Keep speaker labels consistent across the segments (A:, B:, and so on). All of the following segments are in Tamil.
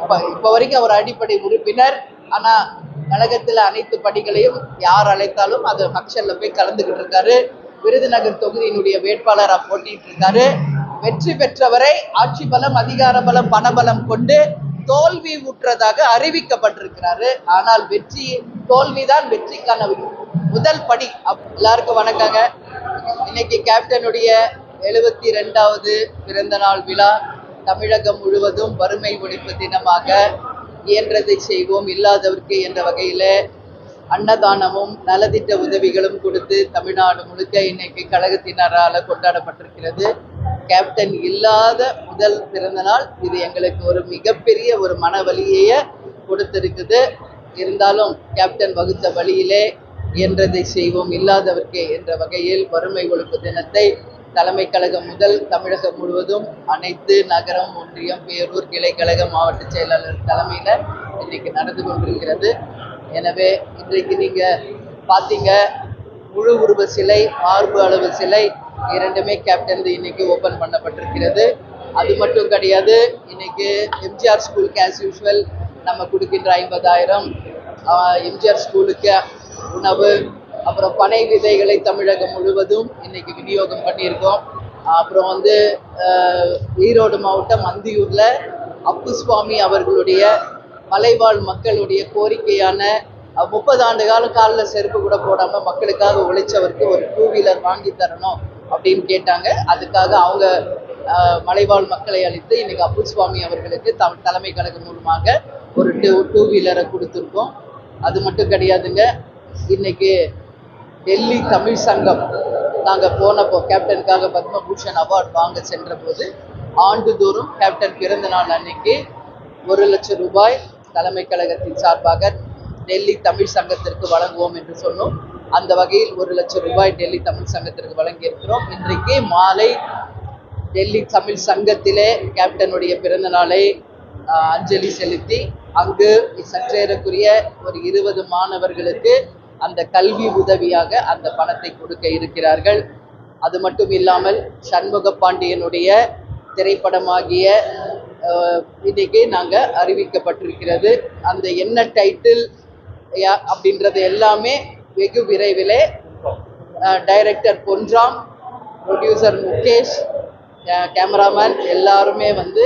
A: இப்ப இப்ப வரைக்கும் அவர் அடிப்படை உறுப்பினர். ஆனா கழகத்துல அனைத்து படிகளையும் யார் அழைத்தாலும் அது ஃபங்க்ஷன்ல போய் கலந்துகிட்டு இருக்காரு. விருதுநகர் தொகுதியினுடைய வேட்பாளராக போட்டிட்டு இருக்காரு. வெற்றி பெற்றவரை ஆட்சி பலம் அதிகார பலம் பணபலம் கொண்டு தோல்வி உற்றதாக அறிவிக்கப்பட்டிருக்கிறாரு. ஆனால் வெற்றி தோல்விதான் வெற்றிக்கான முதல் படி. எல்லாருக்கும் வணக்கங்க. இன்னைக்கு கேப்டனுடைய எழுபத்தி ரெண்டாவது பிறந்த நாள் விழா. தமிழகம் முழுவதும் வறுமை ஒழிப்பு தினமாக இயன்றதை செய்வோம். இல்லாதவர்க்கு என்ற வகையில அன்னதானமும் நலத்திட்ட உதவிகளும் கொடுத்து தமிழ்நாடு முழுக்க இன்னைக்கு கழகத்தினரால கொண்டாடப்பட்டிருக்கிறது. கேப்டன் இல்லாத முதல் பிறந்த நாள். இது எங்களுக்கு ஒரு மிகப்பெரிய ஒரு மன மனவலியைய கொடுத்திருக்குது. இருந்தாலும் கேப்டன் வகுத்த வழியிலே இயன்றதை செய்வோம். இல்லாதவர்க்கே என்ற வகையில் வறுமை ஒழிப்பு தினத்தை தலைமை கழகம் முதல் தமிழகம் முழுவதும் அனைத்து நகரம் ஒன்றியம் பேரூர் கிளைக்கழக மாவட்ட செயலாளர் தலைமையில இன்னைக்கு நடந்து கொண்டிருக்கிறது. எனவே இன்றைக்கு நீங்க பார்த்தீங்க முழு உருவ சிலை மார்பு அளவு சிலை இரண்டுமே கேப்டன் இன்னைக்கு ஓபன் பண்ணப்பட்டிருக்கிறது. அது மட்டும் கிடையாது இன்னைக்கு எம்ஜிஆர் ஸ்கூலுக்கு ஆஸ் யூஷுவல் நம்ம கொடுக்கின்ற ஐம்பதாயிரம் எம்ஜிஆர் ஸ்கூலுக்கு உணவு அப்புறம் பனை விதைகளை தமிழகம் முழுவதும் இன்னைக்கு விநியோகம் பண்ணியிருக்கோம். அப்புறம் வந்து ஈரோடு மாவட்டம் அந்தியூரில் அப்பு சுவாமி அவர்களுடைய மலைவாழ் மக்களுடைய கோரிக்கையான முப்பது ஆண்டு காலம் காலில் செருப்பு கூட போடாமல் மக்களுக்காக உழைச்சவருக்கு ஒரு டூ வீலர் வாங்கி தரணும் அப்படின்னு கேட்டாங்க. அதுக்காக அவங்க மலைவாழ் மக்களை அழைத்து இன்னைக்கு அப்புசுவாமி அவர்களுக்கு த தலைமை கழகம் மூலமாக ஒரு டூ டூ வீலரை கொடுத்துருக்கோம். அது மட்டும் கிடையாதுங்க. இன்னைக்கு டெல்லி தமிழ் சங்கம். நாங்கள் போனப்போ கேப்டனுக்காக பத்மபூஷன் அவார்ட் வாங்க சென்ற போது ஆண்டுதோறும் கேப்டன் பிறந்த நாள் அன்னைக்கு ஒரு லட்சம் ரூபாய் தலைமை கழகத்தின் சார்பாக டெல்லி தமிழ் சங்கத்திற்கு வழங்குவோம் என்று சொன்னோம். அந்த வகையில் ஒரு லட்சம் ரூபாய் டெல்லி தமிழ் சங்கத்திற்கு வழங்கியிருக்கிறோம். இன்றைக்கு மாலை டெல்லி தமிழ் சங்கத்திலே கேப்டனுடைய பிறந்த நாளை அஞ்சலி செலுத்தி அங்கு சற்றேறக்குரிய ஒரு இருபது மாணவர்களுக்கு அந்த கல்வி உதவியாக அந்த பணத்தை கொடுக்க இருக்கிறார்கள். அது மட்டும் இல்லாமல் சண்முக பாண்டியனுடைய திரைப்படமாகிய இன்னைக்கு நாங்கள் அறிவிக்கப்பட்டிருக்கிறது. அந்த என்ன டைட்டில் அப்படின்றது எல்லாமே வெகு விரைவிலே director Ponram producer Mukesh cameraman எல்லாருமே வந்து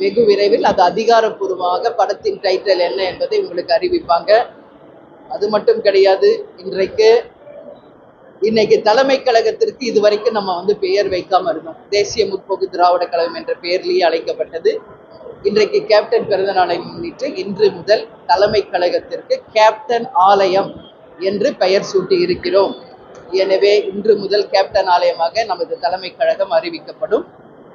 A: வெகு விரைவில் அது அதிகாரப்பூர்வமாக படத்தின் டைட்டில் என்ன என்பதை உங்களுக்கு அறிவிப்பாங்க. அது மட்டும் கிடையாது. இன்றைக்கு இன்னைக்கு தலைமை கழகத்திற்கு இதுவரைக்கும் நம்ம வந்து பெயர் வைக்காம இருந்தோம். தேசிய முற்போக்கு திராவிட கழகம் என்ற பெயர்லேயே அழைக்கப்பட்டது. இன்றைக்கு கேப்டன் பிறந்த நாளை முன்னிட்டு இன்று முதல் தலைமை கழகத்திற்கு கேப்டன் ஆலயம் என்று பெயர் சூட்டி இருக்கிறோம். எனவே இன்று முதல் கேப்டன் ஆலயமாக நமது தலைமை கழகம் அறிவிக்கப்படும்.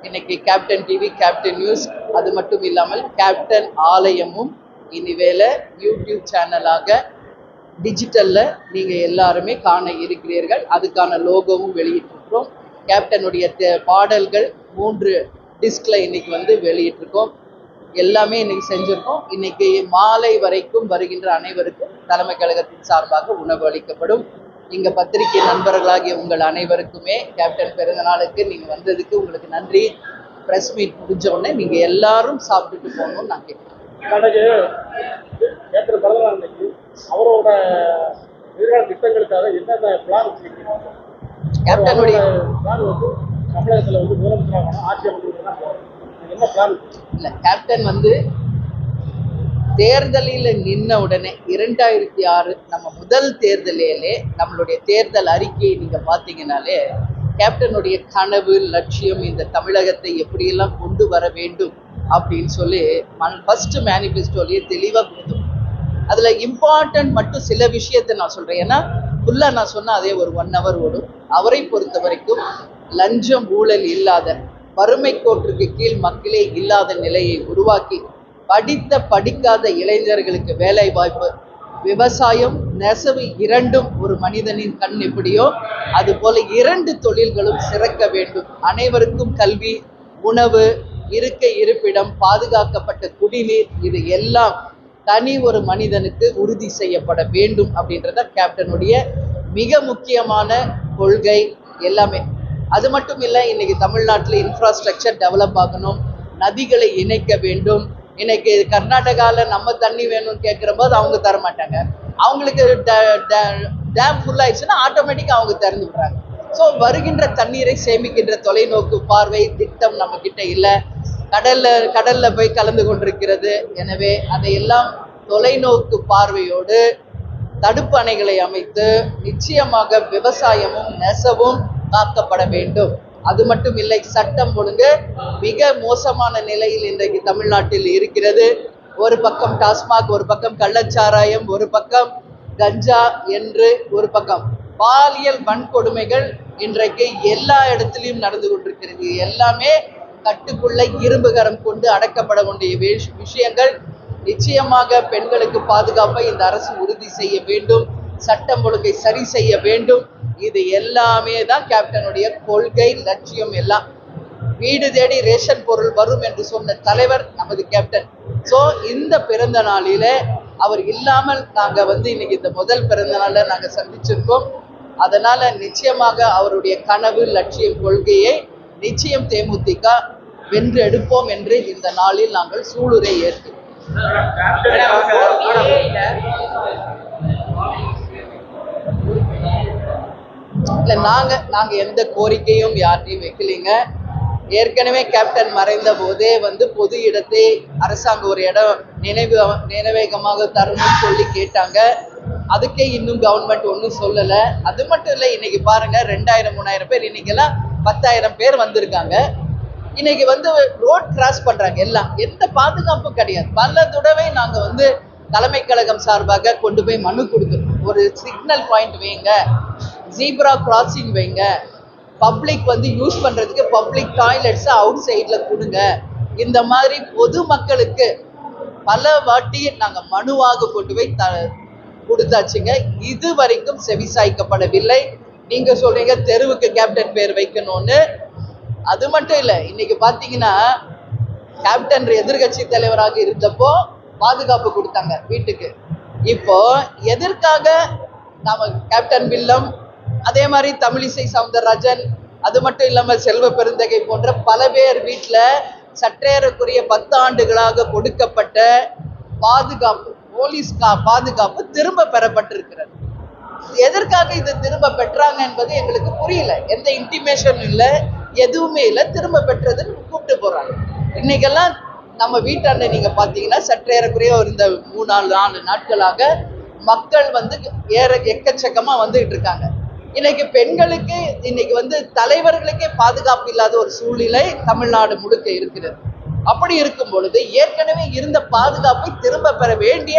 A: இன்னைக்கு கேப்டன் டிவி கேப்டன் நியூஸ் அது மட்டும் இல்லாமல் கேப்டன் ஆலயமும் இனிவேல யூடியூப் சேனலாக டிஜிட்டலில் நீங்கள் எல்லாருமே காண இருக்கிறீர்கள். அதுக்கான லோகோவும் வெளியிட்டிருக்கிறோம். கேப்டனுடைய தே- பாடல்கள் மூன்று டிஸ்கில் இன்னைக்கு வந்து வெளியிட்டிருக்கோம். எல்லாமே இன்னைக்கு செஞ்சுருக்கோம். இன்னைக்கு மாலை வரைக்கும் வருகின்ற அனைவருக்கும் தலைமை கழகத்தின் சார்பாக உணவு அளிக்கப்படும். இங்க பத்திரிகை நண்பர்களாகிய உங்கள் அனைவருக்குமே கேப்டன் பிறந்த நாளுக்கு நீங்க வந்ததுக்கு உங்களுக்கு நன்றி. பிரஸ் மீட் முடிஞ்ச உடனே நீங்க எல்லாரும் சாப்பிட்டுட்டு போகணும்னு நான் கேட்கிறேன்.
B: அவரோட எதிர்கால திட்டங்களுக்காக என்னென்ன பிளான் வச்சிருக்கீங்க?
A: கேப்டனுடைய
B: பிளான் வந்து தமிழகத்துல வந்து முதலமைச்சராக ஆட்சி அமைக்கிறதுனா என்ன பிளான்
A: இல்ல கேப்டன் வந்து தேர்தலில் நின்ன உடனே இரண்டாயிரத்தி ஆறு நம்ம முதல் தேர்தலிலே நம்மளுடைய தேர்தல் அறிக்கையை நீங்க பார்த்தீங்கன்னாலே கேப்டனுடைய கனவு லட்சியம் இந்த தமிழகத்தை எப்படியெல்லாம் கொண்டு வர வேண்டும் அப்படின்னு சொல்லி ஃபர்ஸ்ட் மேனிஃபெஸ்டோலயே தெளிவா கொடுத்தோம் அதுல இம்பார்ட்டன்ட் மட்டும் சில விஷயத்தை நான் சொல்கிறேன் ஏன்னா ஃபுல்லாக நான் சொன்னா அதே ஒரு ஒன் ஹவர் ஓடும். அவரை பொறுத்த வரைக்கும் லஞ்சம் ஊழல் இல்லாத வறுமை கோற்றுக்கு கீழ் மக்களே இல்லாத நிலையை உருவாக்கி படித்த படிக்காத இளைஞர்களுக்கு வேலை வாய்ப்பு விவசாயம் நெசவு இரண்டும் ஒரு மனிதனின் கண் எப்படியோ அது போல இரண்டு தொழில்களும் சிறக்க வேண்டும். அனைவருக்கும் கல்வி உணவு இருக்க இருப்பிடம் பாதுகாக்கப்பட்ட குடிநீர் இது எல்லாம் தனி ஒரு மனிதனுக்கு உறுதி செய்யப்பட வேண்டும் அப்படின்றத கேப்டனுடைய மிக முக்கியமான கொள்கை எல்லாமே. அது மட்டும் இல்லை இன்னைக்கு தமிழ்நாட்டில் இன்ஃப்ராஸ்ட்ரக்சர் டெவலப் ஆகணும் நதிகளை இணைக்க வேண்டும். இன்னைக்கு கர்நாடகாவில் நம்ம தண்ணி வேணும்னு கேட்குற போது அவங்க தர மாட்டாங்க அவங்களுக்கு டேம் ஃபுல் ஆயிடுச்சுன்னா ஆட்டோமேட்டிக்காக அவங்க திறந்து விடுறாங்க. ஸோ வருகின்ற தண்ணீரை சேமிக்கின்ற தொலைநோக்கு பார்வை திட்டம் நம்ம கிட்ட இல்லை. கடல்ல கடல்ல போய் கலந்து கொண்டிருக்கிறது. எனவே அதையெல்லாம் தொலைநோக்கு பார்வையோடு தடுப்பு அணைகளை அமைத்து நிச்சயமாக விவசாயமும் நெசவும் காக்கப்பட வேண்டும். அது மட்டும் இல்லை சட்டம் ஒழுங்கு மிக மோசமான நிலையில் இன்றைக்கு தமிழ்நாட்டில் இருக்கிறது. ஒரு பக்கம் டாஸ்மாக் ஒரு பக்கம் கள்ளச்சாராயம் ஒரு பக்கம் கஞ்சா என்று ஒரு பக்கம். பாலியல் வன்கொடுமைகள் இன்றைக்கு எல்லா இடத்துலையும் நடந்து கொண்டிருக்கிறது. எல்லாமே கட்டுக்குள்ள இரும்புகரம் கொண்டு அடக்கப்பட வேண்டிய விஷயங்கள் நிச்சயமாக பெண்களுக்கு பாதுகாப்பை இந்த அரசு உறுதி செய்ய வேண்டும். சட்டம் ஒழுங்கை சரி செய்ய வேண்டும். இது எல்லாமே தான் கேப்டனுடைய கொள்கை லட்சியம் எல்லாம். வீடு தேடி ரேஷன் பொருள் வரும் என்று சொன்ன தலைவர் நமது கேப்டன். ஸோ இந்த பிறந்த நாளில அவர் இல்லாமல் நாங்க வந்து இன்னைக்கு இந்த முதல் பிறந்த நாளில் நாங்க சந்திச்சிருக்கோம். அதனால நிச்சயமாக அவருடைய கனவு லட்சியம் கொள்கையை நிச்சயம் தேமுதிக வென்று எடுப்போம் என்று இந்த நாளில் நாங்கள் சூளுரை ஏற்கிறோம் இல்ல நாங்க நாங்க எந்த கோரிக்கையும் யார்ட்டையும் வைக்கலைங்க. ஏற்கனவே கேப்டன் மறைந்த போதே வந்து பொது இடத்தை அரசாங்கம் ஒரு இடம் நினைவு நினைவேகமாக தரணும்னு சொல்லி கேட்டாங்க. அதுக்கே இன்னும் கவர்மெண்ட் ஒன்றும் சொல்லலை. அது மட்டும் இல்லை இன்னைக்கு பாருங்க ரெண்டாயிரம் மூணாயிரம் பேர் இன்னைக்கெல்லாம் பத்தாயிரம் பேர் வந்திருக்காங்க. இன்னைக்கு வந்து ரோட் கிராஸ் பண்றாங்க எல்லாம். எந்த பாதுகாப்பும் கிடையாது. பல தடவை நாங்க வந்து தலைமை கழகம் சார்பாக கொண்டு போய் மனு கொடுத்துருக்கோம். ஒரு சிக்னல் பாயிண்ட் வைங்க ஜீப்ரா கிராசிங் வைங்க பப்ளிக் வந்து யூஸ் பண்றதுக்கு பப்ளிக் டாய்லெட்ஸ் அவுட் சைட்ல கொடுங்க. இந்த மாதிரி பொது மக்களுக்கு பல வாட்டி நாங்க மனுவாக கொண்டு போய் த கொடுத்தாச்சுங்க. இது வரைக்கும் செவிசாய்க்கப்படவில்லை. நீங்க சொல்றீங்க தெருவுக்கு கேப்டன் பேர் வைக்கணும்னு. அது மட்டும் இல்லை இன்னைக்கு பார்த்தீங்கன்னா கேப்டன் எதிர்கட்சி தலைவராக இருந்தப்போ பாதுகாப்பு கொடுத்தாங்க வீட்டுக்கு. இப்போ எதற்காக நாம கேப்டன் வில்லம் அதே மாதிரி தமிழிசை சவுந்தரராஜன் அது மட்டும் இல்லாமல் செல்வ பெருந்தகை போன்ற பல பேர் வீட்டில் சற்றேறக்குரிய பத்து ஆண்டுகளாக கொடுக்கப்பட்ட பாதுகாப்பு போலீஸ் கா- பாதுகாப்பு திரும்ப பெறப்பட்டிருக்கிறது. எதற்காக இதை திரும்ப பெற்றாங்க என்பது எங்களுக்கு புரியல. எந்த இன்டிமேஷன் இல்லை. எதுவுமே இல்லை. திரும்ப பெற்றதுன்னு கூப்பிட்டு போகிறாங்க இன்னைக்கெல்லாம் நம்ம வீட்டாண்ட நீங்கள் பார்த்தீங்கன்னா சற்றேறக்குறைய ஒரு இந்த மூணு நாலு நாலு நாட்களாக மக்கள் வந்து ஏற எக்கச்சக்கமாக வந்துகிட்டு இருக்காங்க. இன்னைக்கு பெண்களுக்கு இன்னைக்கு வந்து தலைவர்களுக்கே பாதுகாப்பு இல்லாத ஒரு சூழ்நிலை தமிழ்நாடு முழுக்க இருக்கிறது. அப்படி இருக்கும் பொழுது ஏற்கனவே இருந்த பாதுகாப்பை திரும்ப பெற வேண்டிய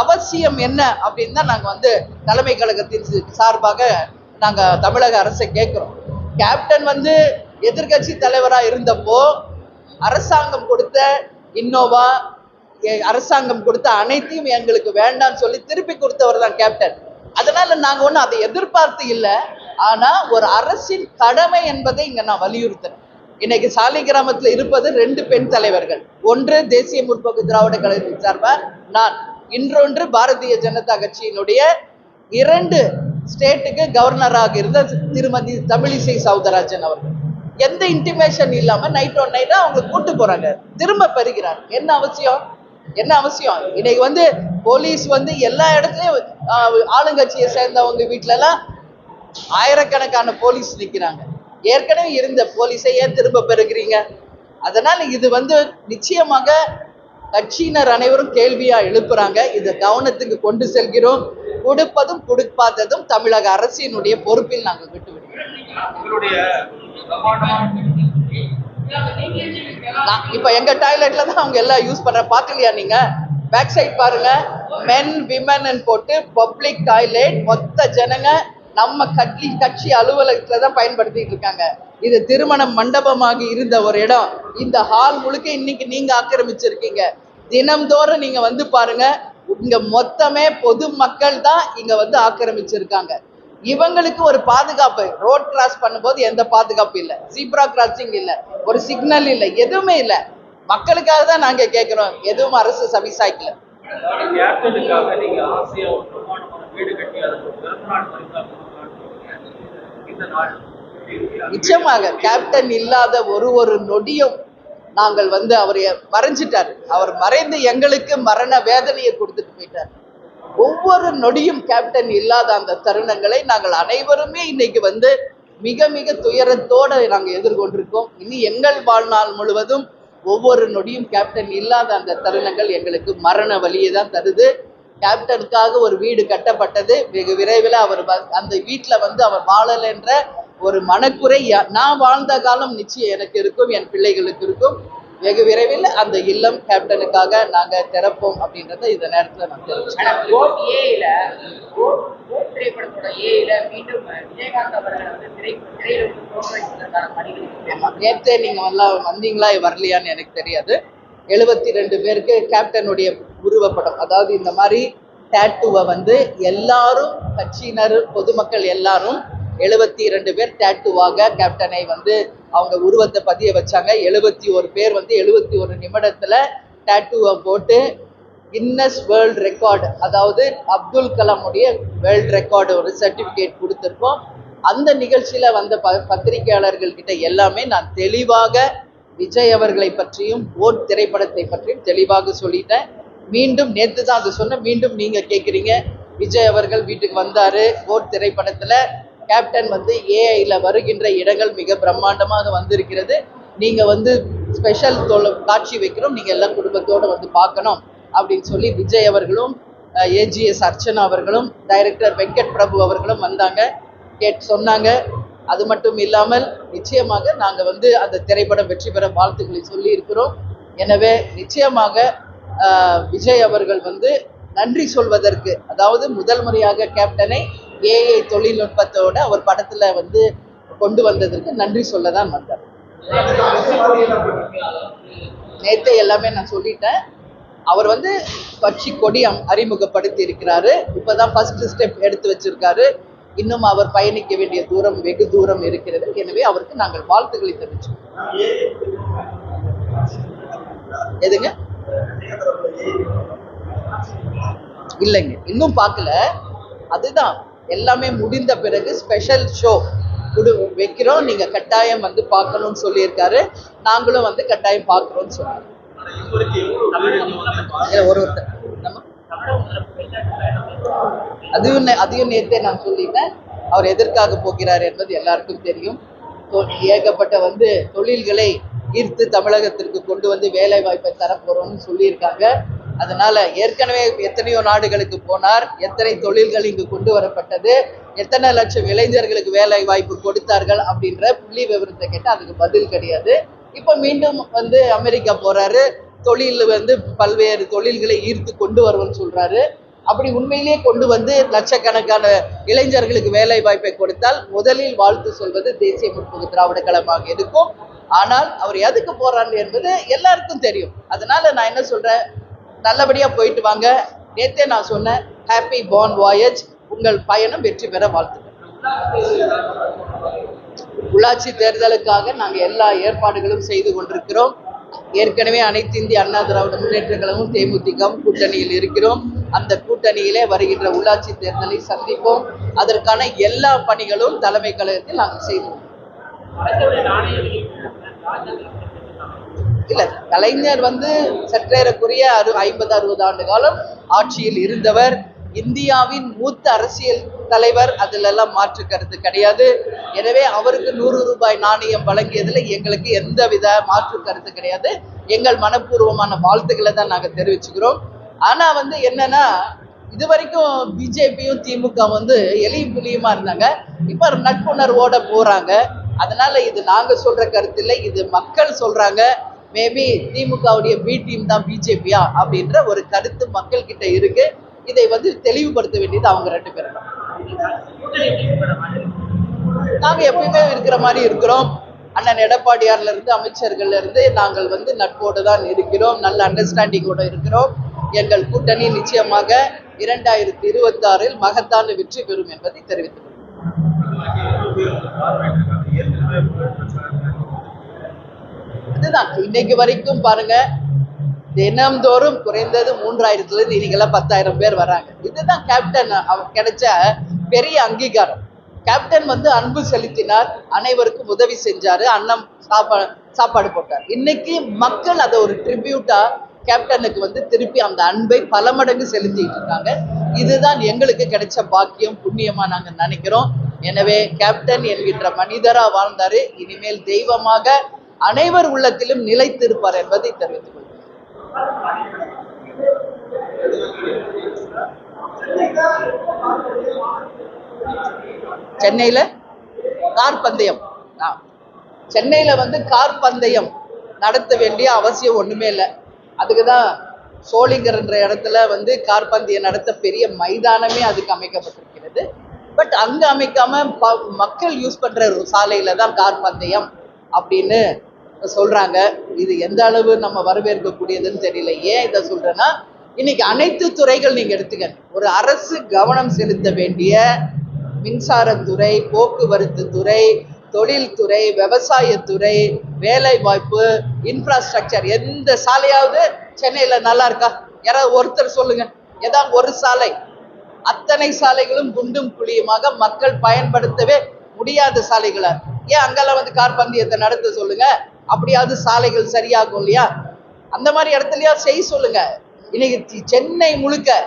A: அவசியம் என்ன அப்படின்னு தான் நாங்கள் வந்து தலைமை கழகத்தின் சார்பாக நாங்கள் தமிழக அரசை கேட்குறோம் கேப்டன் வந்து எதிர்க்கட்சி தலைவரா இருந்தப்போ அரசாங்கம் கொடுத்த இன்னோவா அரசாங்கம் கொடுத்த அனைத்தையும் எங்களுக்கு வேண்டாம்னு சொல்லி திருப்பி கொடுத்தவர் தான் கேப்டன் அதனால நாங்க ஒண்ணும் அதை எதிர்பார்த்து இல்லை. ஆனா ஒரு அரசின் கடமை என்பதை இங்க நான் வலியுறுத்தேன் இன்னைக்கு சாலை கிராமத்துல இருப்பது ரெண்டு பெண் தலைவர்கள். ஒன்று தேசிய முற்போக்கு திராவிட கழகத்தின் சார்பா நான். இன்றொன்று பாரதிய ஜனதா கட்சியினுடைய இரண்டு ஸ்டேட்டுக்கு கவர்னராக இருந்த திருமதி தமிழிசை சவுந்தரராஜன் அவர்கள். எந்த இன்டிமேஷன் இல்லாம நைட் ஒன் நைட்டா அவங்க கூட்டு போறாங்க. திரும்ப பெறுகிறாங்க என்ன அவசியம்? என்ன அவசியம்? இன்னைக்கு வந்து போலீஸ் வந்து எல்லா இடத்துலயும் ஆஹ், ஆளுங்கட்சியை சேர்ந்தவங்க வீட்டுல எல்லாம் ஆயிரக்கணக்கான போலீஸ் நிக்கிறாங்க. ஏற்கனவே இருந்த போலீஸை ஏன் திரும்ப பெறுகிறீங்க? அதனால இது வந்து நிச்சயமாக கட்சியினர் அனைவரும் கேள்வியா எழுப்புறாங்க. இதை கவனத்துக்கு கொண்டு செல்கிறோம். கொடுப்பதும் கொடுக்காததும் தமிழக அரசினுடைய பொறுப்பில் நாங்கள் விட்டுவிடுவோம் இப்ப எங்க டாய்லெட்ல தான் அவங்க எல்லாம் யூஸ் பண்ற பாக்கலையா நீங்க? பேக் சைட் பாருங்க மென் விமன் போட்டு பப்ளிக் டாய்லெட் மொத்த ஜனங்க நம்ம கட்சி கட்சி அலுவலகத்துல தான் பயன்படுத்திட்டு இருக்காங்க. இது திருமண மண்டபமாக இருந்த ஒரு இடம். இந்த ஹால் முழுக்க இன்னைக்கு நீங்க ஆக்கிரமிச்சிருக்கீங்க. தினம்தோறும் நீங்க வந்து பாருங்க. இங்க மொத்தமே பொது மக்கள் தான் இங்க வந்து ஆக்கிரமிச்சிருக்காங்க. இவங்களுக்கு ஒரு பாதுகாப்பு. ரோட் கிராஸ் பண்ணும்போது எந்த பாதுகாப்பு இல்லை. ஜீப்ரா கிராசிங் இல்லை. ஒரு சிக்னல் இல்லை. எதுவுமே இல்லை. மக்களுக்காக தான் நாங்க கேட்கிறோம் எதுவும் அரசு
B: நாள்
A: நிச்சயமாக கேப்டன் இல்லாத ஒரு ஒரு நொடியும் நாங்கள் வந்து அவர் மறைஞ்சிட்டாரு அவர் மறைந்து எங்களுக்கு மரண வேதனையை கொடுத்துட்டு போயிட்டார். ஒவ்வொரு நொடியும் கேப்டன் இல்லாத அந்த தருணங்களை நாங்கள் அனைவருமே இன்னைக்கு வந்து மிக மிக துயரத்தோடு நாங்கள் எதிர்கொண்டிருக்கோம். இனி எங்கள் வாழ்நாள் முழுவதும் ஒவ்வொரு நொடியும் கேப்டன் இல்லாத அந்த தருணங்கள் எங்களுக்கு மரண வழியை தான் தருது. கேப்டனுக்காக ஒரு வீடு கட்டப்பட்டது. வெகு விரைவில் அவர் வ- அந்த வீட்டில் வந்து அவர் வாழலை என்ற ஒரு மனக்குறை நான் வாழ்ந்த காலம் நிச்சயம் எனக்கு இருக்கும் என் பிள்ளைகளுக்கு இருக்கும். வெகு விரைவில் அந்த இல்லம் கேப்டனுக்காக நாங்க திறப்போம் அப்படின்றத இந்த நேரத்துல நான் தெரிவிச்சுக்கிறேன்.
C: ஆனா கோட் ஏல கோட் கோட் திரைப்படத்தோட ஏல மீண்டும் விஜயகாந்த் அவர்கள் வந்து திரை திரையில வந்து தோற்றுவிப்பதற்கான பணிகள்
A: ஆமா. நேத்தே நீங்க எல்லாம் வந்தீங்களா வரலையான்னு எனக்கு தெரியாது எழுபத்தி ரெண்டு பேருக்கு கேப்டனுடைய உருவப்படம் அதாவது இந்த மாதிரி டேட்டுவை வந்து எல்லாரும் கட்சியினர் பொதுமக்கள் எல்லாரும் எழுபத்தி ரெண்டு பேர் டேட்டுவாக கேப்டனை வந்து அவங்க உருவத்தை பதிய வச்சாங்க. எழுபத்தி ஒரு பேர் வந்து எழுபத்தி ஒரு நிமிடத்தில் டேட்டுவை போட்டு கின்னஸ் வேர்ல்ட் ரெக்கார்டு அதாவது அப்துல் கலாமுடைய வேர்ல்ட் ரெக்கார்டு ஒரு சர்டிஃபிகேட் கொடுத்துருக்கோம். அந்த நிகழ்ச்சியில் வந்த ப பத்திரிகையாளர்கள்கிட்ட எல்லாமே நான் தெளிவாக விஜய் அவர்களை பற்றியும் போட் திரைப்படத்தை பற்றியும் தெளிவாக சொல்லிட்டேன். மீண்டும் நேற்று தான் அதை சொன்னேன் மீண்டும் நீங்கள் கேட்குறீங்க விஜய் அவர்கள் வீட்டுக்கு வந்தார் போட் திரைப்படத்தில் கேப்டன் வந்து ஏஐயில் வருகின்ற இடங்கள் மிக பிரம்மாண்டமாக வந்திருக்கிறது. நீங்கள் வந்து ஸ்பெஷல் தொலை காட்சி வைக்கிறோம் நீங்கள் எல்லாம் குடும்பத்தோடு வந்து பார்க்கணும் அப்படின்னு சொல்லி விஜய் அவர்களும் ஏஜிஎஸ் அர்ச்சனா அவர்களும் டைரக்டர் வெங்கட் பிரபு அவர்களும் வந்தாங்க. கேட் சொன்னாங்க. அது மட்டும் இல்லாமல் நிச்சயமாக நாங்கள் வந்து அந்த திரைப்படம் வெற்றி பெற வாழ்த்துக்களை சொல்லி இருக்கிறோம் எனவே நிச்சயமாக விஜய் அவர்கள் வந்து நன்றி சொல்வதற்கு அதாவது முதல் முறையாக கேப்டனை ஏஐ தொழில்நுட்பத்தோட அவர் படத்துல வந்து கொண்டு வந்ததற்கு நன்றி சொல்ல தான் வந்தார். நேத்தே எல்லாமே நான் சொல்லிட்டேன். அவர் வந்து கட்சி கொடி அம்- அறிமுகப்படுத்தி இருக்கிறாரு. இப்பதான் ஃபர்ஸ்ட் ஸ்டெப் எடுத்து வச்சிருக்காரு. இன்னும் அவர் பயணிக்க வேண்டிய தூரம் வெகு தூரம் இருக்கிறது. எனவே அவருக்கு நாங்கள் வாழ்த்துக்களை தெரிவிச்சோம் எதுங்க? இல்லைங்க. இன்னும் பார்க்கல. அதுதான். எல்லாமே முடிந்த பிறகு ஸ்பெஷல் ஷோ குடு வைக்கிறோம். நீங்க கட்டாயம் வந்து பார்க்கணும்னு சொல்லியிருக்காரு. நாங்களும் வந்து கட்டாயம் பார்க்குறோம்னு சொன்னாங்க ஒரு ஒருத்தர். அதையும் அதையும் நேத்தே நான் சொல்லிட்டேன். அவர் எதற்காக போகிறார் என்பது எல்லாருக்கும் தெரியும். ஏகப்பட்ட வந்து தொழில்களை ஈர்த்து தமிழகத்திற்கு கொண்டு வந்து வேலை வாய்ப்பை தரப்போறோம்னு சொல்லியிருக்காங்க. அதனால ஏற்கனவே எத்தனையோ நாடுகளுக்கு போனார். எத்தனை தொழில்கள் இங்கு கொண்டு வரப்பட்டது? எத்தனை லட்சம் இளைஞர்களுக்கு வேலை வாய்ப்பு கொடுத்தார்கள் அப்படின்ற புள்ளி விவரத்தை கேட்டால் அதுக்கு பதில் கிடையாது. இப்போ மீண்டும் வந்து அமெரிக்கா போறாரு. தொழில் வந்து பல்வேறு தொழில்களை ஈர்த்து கொண்டு வருவோம்னு சொல்றாரு. அப்படி உண்மையிலேயே கொண்டு வந்து லட்சக்கணக்கான இளைஞர்களுக்கு வேலை வாய்ப்பை கொடுத்தால் முதலில் வாழ்த்து சொல்வது தேசிய முற்போக்கு திராவிட கழகமாக இருக்கும். ஆனால் அவர் எதுக்கு போறாரு என்பது எல்லாருக்கும் தெரியும். அதனால நான் என்ன சொல்றேன்? நல்லபடியா போயிட்டு வாங்க. நேற்றே நான் சொன்னேன் ஹாப்பி பார்ன் வாயேஜ் உங்கள் பயணம் வெற்றி பெற வாழ்த்துக்கள். உள்ளாட்சி தேர்தலுக்காக நாங்கள் எல்லா ஏற்பாடுகளும் செய்து கொண்டிருக்கிறோம். ஏற்கனவே அனைத்து இந்திய அண்ணா திராவிட முன்னேற்ற கழகம் தேமுதிகம் கூட்டணியில் இருக்கிறோம். அந்த கூட்டணியிலே வருகின்ற உள்ளாட்சி தேர்தலை சந்திப்போம். அதற்கான எல்லா பணிகளும் தலைமை கழகத்தில் நாங்கள் செய்தோம் இல்ல கலைஞர் வந்து சற்றேறக்குரிய அறு ஐம்பது அறுபது ஆண்டு காலம் ஆட்சியில் இருந்தவர். இந்தியாவின் மூத்த அரசியல் தலைவர் அதுல எல்லாம் மாற்று கருத்து கிடையாது. எனவே அவருக்கு நூறு ரூபாய் நாணயம் வழங்கியதுல எங்களுக்கு எந்த வித மாற்று கருத்து கிடையாது. எங்கள் மனப்பூர்வமான வாழ்த்துக்களை தான் நாங்க தெரிவிச்சுக்கிறோம். ஆனா வந்து என்னன்னா இது வரைக்கும் பிஜேபியும் திமுக வந்து எலியும் புலியுமா இருந்தாங்க. இப்ப நட்புணர்வோட போறாங்க. அதனால இது நாங்க சொல்ற கருத்து இல்லை இது மக்கள் சொல்றாங்க. மேபி திமுகவுடைய பி டீம் தான் பிஜேபியா அப்படின்ற ஒரு கருத்து மக்கள் கிட்ட இருக்கு. இதை வந்து தெளிவுபடுத்த வேண்டியது அவங்க ரெண்டு பேரும் நாங்க எப்பயுமே இருக்கிற மாதிரி இருக்கிறோம். அண்ணன் எடப்பாடியார்ல இருந்து அமைச்சர்கள்ல இருந்து நாங்கள் வந்து நட்போடு தான் இருக்கிறோம். நல்ல அண்டர்ஸ்டாண்டிங்கோட இருக்கிறோம். எங்கள் கூட்டணி நிச்சயமாக இரண்டாயிரத்தி இருபத்தி ஆறில் மகத்தான வெற்றி பெறும் என்பதை தெரிவித்துள்ளோம் அதுதான். இன்னைக்கு வரைக்கும் பாருங்க தினம்தோறும் குறைந்தது மூன்றாயிரத்துல இருந்து இன்னைக்கெல்லாம் பத்தாயிரம் பேர் வராங்க. இதுதான் கேப்டன் அவர் கிடைச்ச பெரிய அங்கீகாரம். கேப்டன் வந்து அன்பு செலுத்தினார் அனைவருக்கும் உதவி செஞ்சாரு அன்னம் சாப்பாடு சாப்பாடு போட்டார். இன்னைக்கு மக்கள் அதை ஒரு ட்ரிபியூட்டா கேப்டனுக்கு வந்து திருப்பி அந்த அன்பை பல மடங்கு செலுத்திட்டு இருக்காங்க. இதுதான் எங்களுக்கு கிடைச்ச பாக்கியம் புண்ணியமா நாங்க நினைக்கிறோம். எனவே கேப்டன் என்கின்ற மனிதரா வாழ்ந்தாரு. இனிமேல் தெய்வமாக அனைவர் உள்ளத்திலும் நிலைத்திருப்பார் என்பதை தெரிவித்துக் கொள்கிறேன். சென்னையில கார் பந்தயம் சென்னையில வந்து கார் பந்தயம் நடத்த வேண்டிய அவசியம் ஒண்ணுமே இல்லை. அதுக்கு தான் சோளிங்கர்ன்ற இடத்துல வந்து கார் பந்தயம் நடத்த பெரிய மைதானமே அதுக்கு அமைக்கப்பட்டிருக்கிறது. பட் அங்க அமைக்காம ப- மக்கள் யூஸ் பண்ற சாலையில தான் கார் பந்தயம் அப்படின்னு சொல்றாங்க. இது எந்த அளவு நம்ம வரவேற்கக்கூடியதுன்னு தெரியல. ஏன் இதை சொல்றேன்னா இன்னைக்கு அனைத்து துறைகள் நீங்கள் எடுத்துக்க ஒரு அரசு கவனம் செலுத்த வேண்டிய மின்சாரத்துறை போக்குவரத்து துறை தொழில்துறை விவசாயத்துறை வேலை வாய்ப்பு இன்ஃப்ராஸ்ட்ரக்சர் எந்த சாலையாவது சென்னையில் நல்லா இருக்கா? யாராவது ஒருத்தர் சொல்லுங்க. ஏதாவது ஒரு சாலை. அத்தனை சாலைகளும் குண்டும் குழியுமாக மக்கள் பயன்படுத்தவே முடியாத சாலைகளாக ஏன் அங்கெல்லாம் வந்து கார் பந்தயத்தை நடத்த சொல்லுங்க? அப்படியாவது சாலைகள் சரியாகும் இல்லையா? அந்த மாதிரி இடத்துலயா செய்ய சொல்லுங்க. இன்னைக்கு சென்னை முழுக்க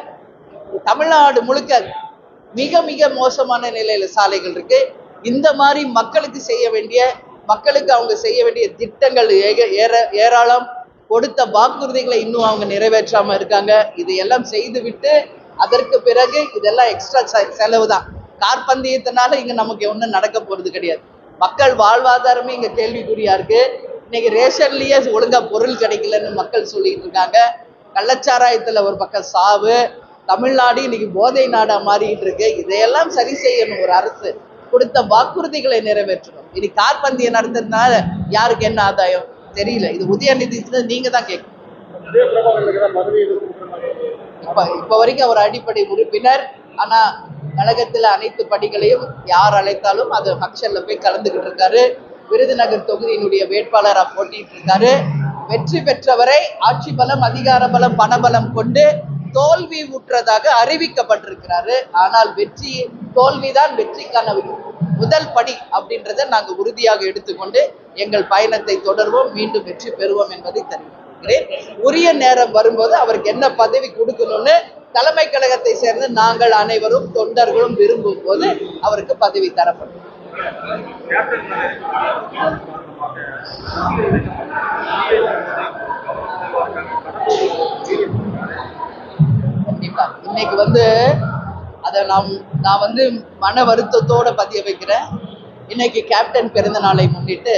A: தமிழ்நாடு முழுக்க மிக மிக மோசமான நிலையில சாலைகள் இருக்கு. இந்த மாதிரி மக்களுக்கு செய்ய வேண்டிய மக்களுக்கு அவங்க செய்ய வேண்டிய திட்டங்கள் ஏக- ஏற ஏராளம். கொடுத்த வாக்குறுதிகளை இன்னும் அவங்க நிறைவேற்றாம இருக்காங்க. இதையெல்லாம் செய்து விட்டு அதற்கு பிறகு இதெல்லாம் எக்ஸ்ட்ரா செலவு தான் கார் பந்தயத்தினால இங்க நமக்கு ஒன்றும் நடக்க போறது கிடையாது. மக்கள் வாழ்வாதாரமே இங்க கேள்விக்குறியா இருக்கு. இன்னைக்கு ரேஷன்லயே ஒழுங்கா பொருள் கிடைக்கலன்னு மக்கள் சொல்லிட்டு இருக்காங்க. கள்ளச்சாராயத்துல ஒரு பக்கம் சாவு தமிழ்நாடு இன்னைக்கு போதை நாடா மாறிட்டு இருக்கு. இதையெல்லாம் சரி செய்யணும் ஒரு அரசு. கொடுத்த வாக்குறுதிகளை நிறைவேற்றணும். இனி கார் பந்தயம் நடத்துறதுனால யாருக்கு என்ன ஆதாயம்? தெரியல. இது உதயநிதி நீங்க தான் கேட்கணும். இப்ப இப்ப வரைக்கும் அவர் அடிப்படை உறுப்பினர். ஆனா கழகத்துல அனைத்து படிகளையும் யார் அழைத்தாலும் அது ஃபங்க்ஷன்ல போய் கலந்துகிட்டு இருக்காரு. விருதுநகர் தொகுதியினுடைய வேட்பாளரா போட்டிட்டு இருக்காரு. வெற்றி பெற்றவரை ஆட்சி பலம் அதிகார பலம் பணபலம் கொண்டு தோல்வி ஊற்றதாக அறிவிக்கப்பட்டிருக்கிறாரு. ஆனால் வெற்றி தோல்விதான் வெற்றிக்கான முதல் படி அப்படின்றத நாங்கள் உறுதியாக எடுத்துக்கொண்டு எங்கள் பயணத்தை தொடர்வோம். மீண்டும் வெற்றி பெறுவோம் என்பதை தெரிவிக்கிறேன். உரிய நேரம் வரும்போது அவருக்கு என்ன பதவி கொடுக்கணும்னு தலைமை கழகத்தை சேர்ந்து நாங்கள் அனைவரும் தொண்டர்களும் விரும்பும் போது அவருக்கு பதவி தரப்படும். கண்டிப்பா. இன்னைக்கு வந்து அதை நாம் நான் வந்து மன வருத்தத்தோட பதிய வைக்கிறேன். இன்னைக்கு கேப்டன் பிறந்த நாளை முன்னிட்டு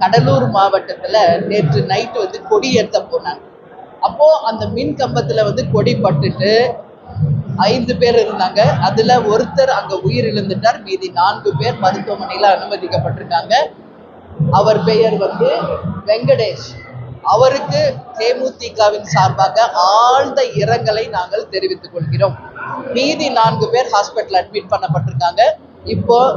A: கடலூர் மாவட்டத்துல நேற்று நைட்டு வந்து கொடி ஏற்ற போனாங்க. அப்போ அந்த மின் கம்பத்துல வந்து கொடி பட்டுட்டு ஐந்து பேர் இருந்தாங்க. அதுல ஒருத்தர் அங்க உயிரிழந்துட்டார். மீதி நான்கு பேர் மருத்துவமனையில அனுமதிக்கப்பட்டிருக்காங்க. அவர் பெயர் வந்து வெங்கடேஷ். அவருக்கு தேமுதிகவின் சார்பாக ஆழ்ந்த இரங்கலை நாங்கள் தெரிவித்துக் கொள்கிறோம். மீதி நான்கு பேர் ஹாஸ்பிட்டல் அட்மிட் பண்ணப்பட்டிருக்காங்க. இப்போ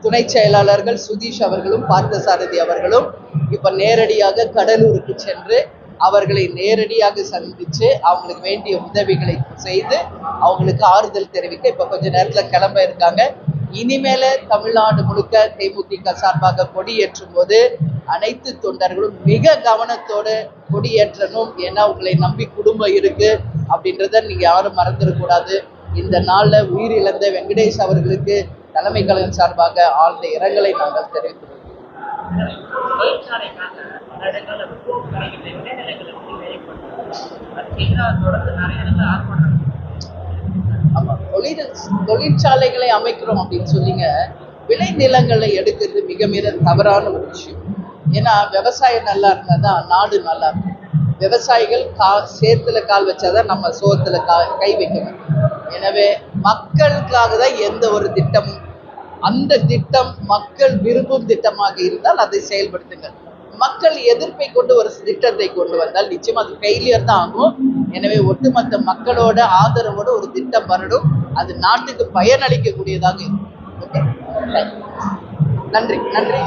A: துணை செயலாளர்கள் சுதீஷ் அவர்களும் பார்த்தசாரதி அவர்களும் இப்ப நேரடியாக கடலூருக்கு சென்று அவர்களை நேரடியாக சந்திச்சு அவங்களுக்கு வேண்டிய உதவிகளை செய்து அவங்களுக்கு ஆறுதல் தெரிவிக்க இப்ப கொஞ்ச நேரத்துல கிளம்ப இருக்காங்க. இனிமேல தமிழ்நாடு முழுக்க தேமுதிக சார்பாக கொடியேற்றும் போது அனைத்து தொண்டர்களும் மிக கவனத்தோடு கொடியேற்றணும். ஏன்னா உங்களை நம்பி குடும்பம் இருக்கு அப்படின்றத நீங்க யாரும் மறந்துடக்கூடாது இந்த நாள்ல உயிரிழந்த வெங்கடேஷ் அவர்களுக்கு தலைமை கழகம் சார்பாக ஆழ்ந்த இரங்கலை நாங்கள் தெரிவித்துள்ளோம்
C: தொழிற்சாலைக்காக பல வந்து தொடர்ந்து நிறைய இடத்துல ஆர்ப்பாட்டம்
A: தொழில் தொழிற்சாலைகளை அமைக்கிறோம் அப்படின்னு சொல்லிங்க. விளை நிலங்களை எடுக்கிறது மிக மிக தவறான ஒரு விஷயம். ஏன்னா விவசாயம் நல்லா இருந்தா தான் நாடு நல்லா இருக்கும். விவசாயிகள் கா சேத்துல கால் வச்சாதான் நம்ம சோத்துல கா கை வைக்க எனவே மக்களுக்காக தான் எந்த ஒரு திட்டமும் அந்த திட்டம் மக்கள் விரும்பும் திட்டமாக இருந்தால் அதை செயல்படுத்துங்கள். மக்கள் எதிர்ப்பை கொண்டு ஒரு திட்டத்தை கொண்டு வந்தால் நிச்சயம் அது ஃபெயிலியர் தான் ஆகும். எனவே ஒட்டுமொத்த மக்களோட ஆதரவோட ஒரு திட்டம் வரணும். அது நாட்டுக்கு பயனளிக்கக்கூடியதாக இருக்கும். ஓகே நன்றி. நன்றி.